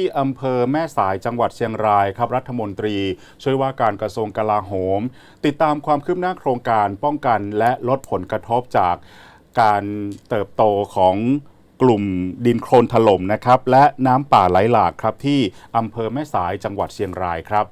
ที่อำเภอแม่สายจังหวัดเชียงรายครับรัฐมนตรี ช่วยว่าการกระทรวงกลาโหม ติดตามความคืบหน้าโครงการป้องกันและลดผลกระทบจากการเติบโตของกลุ่มดินโคลนถล่มนะครับ และน้ำป่าไหลหลากครับที่อำเภอแม่สายจังหวัดเชียงรายครับ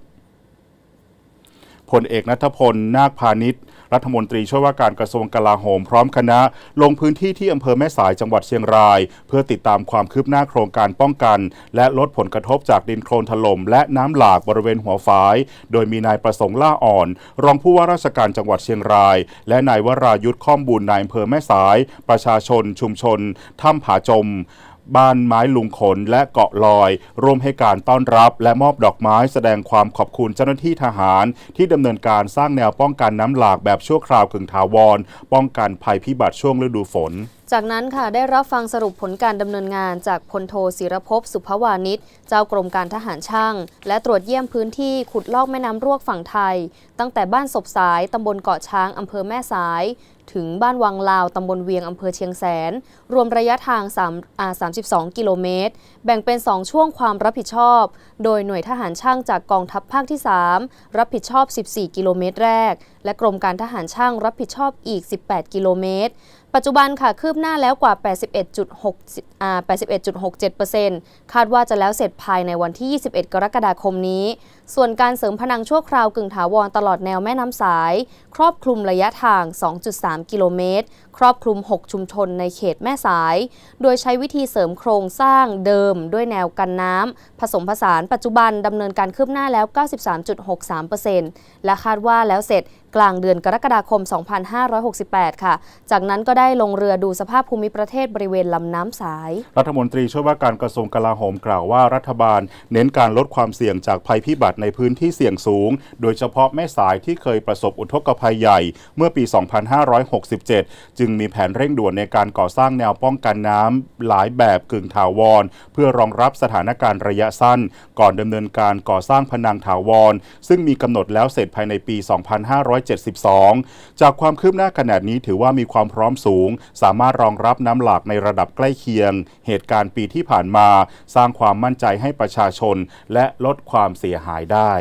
พลเอกนัทพล นาคพาณิชย์ รัฐมนตรีช่วยว่าการกระทรวงกลาโหมพร้อมคณะ ลงพื้นที่ที่อำเภอแม่สายจังหวัดเชียงราย เพื่อติดตามความคืบหน้าโครงการป้องกัน และลดผลกระทบจากดินโคลนถล่มและน้ำหลากบริเวณหัวฝาย โดยมีนายประสงค์ล่าอ่อน รองผู้ว่าราชการจังหวัดเชียงราย และนายวรายุทธ์ข้อมบุญนายอำเภอแม่สาย ประชาชนชุมชนถ้ำผาจม บ้านไม้ลุงขนและเกาะลอย ร่วมให้การต้อนรับ และมอบดอกไม้แสดงความขอบคุณเจ้าหน้าที่ทหาร ที่ดำเนินการสร้างแนวป้องกันน้ำหลากแบบชั่วคราวกึ่งถาวร ป้องกันภัยพิบัติช่วงฤดูฝน จากนั้นค่ะได้รับฟังสรุปผลการดำเนินงานจากพลโทศิรภพสุภวานิชเจ้ากรมการทหารช่าง และตรวจเยี่ยมพื้นที่ขุดลอกแม่น้ำรวกฝั่งไทย ตั้งแต่บ้านศพสายตำบลเกาะช้างอำเภอแม่สาย ถึงบ้านวังลาวตำบลเวียงอำเภอเชียงแสน รวมระยะทาง3อ่า32 กิโลเมตร แบ่งเป็น 2 ช่วงความรับผิดชอบ โดยหน่วยทหารช่างจากกองทัพภาคที่ 3 รับผิดชอบ 14 กิโลเมตรแรกและกรมการทหารช่างรับผิดชอบอีก 18 กิโลเมตร ปัจจุบันค่ะคืบหน้าแล้วกว่า 81.6อ่า81.67%คาดว่าจะแล้วเสร็จภายในวันที่ 21 กรกฎาคมนี้ ส่วนการเสริมพนังชั่วคราวกึ่งถาวรตลอดแนวแม่น้ำสาย ครอบคลุมระยะทาง 2.3 กิโลเมตร ครอบคลุม 6 ชุมชนในเขตแม่สาย โดยใช้วิธีเสริมโครงสร้างเดิมด้วยแนวกันน้ำผสมผสานปัจจุบันดำเนินการคืบหน้าแล้ว 93.63%และคาดว่าแล้วเสร็จกลางเดือนกรกฎาคม 2568 ค่ะ จากนั้นก็ได้ลงเรือดูสภาพภูมิประเทศบริเวณลำน้ำสาย รัฐมนตรีช่วยว่าการกระทรวงกลาโหมกล่าวว่ารัฐบาล เน้นการลดความเสี่ยงจากภัยพิบัติในพื้นที่เสี่ยงสูง โดยเฉพาะแม่สายที่เคยประสบอุทกภัยใหญ่ เมื่อปี 2567 จึงมีแผนเร่งด่วนในการก่อสร้างแนวป้องกันน้ำหลายแบบกึ่งถาวร เพื่อรองรับสถานการณ์ระยะสั้น ก่อนดำเนินการก่อสร้างพนังถาวร ซึ่งมีกำหนดแล้วเสร็จภายในปี 2572 จากความคืบหน้าขนาดนี้ถือว่ามีความพร้อมสูง สามารถรองรับน้ำหลากในระดับใกล้เคียง เหตุการณ์ปีที่ผ่านมา สร้างความมั่นใจให้ประชาชน และลดความเสียหายได้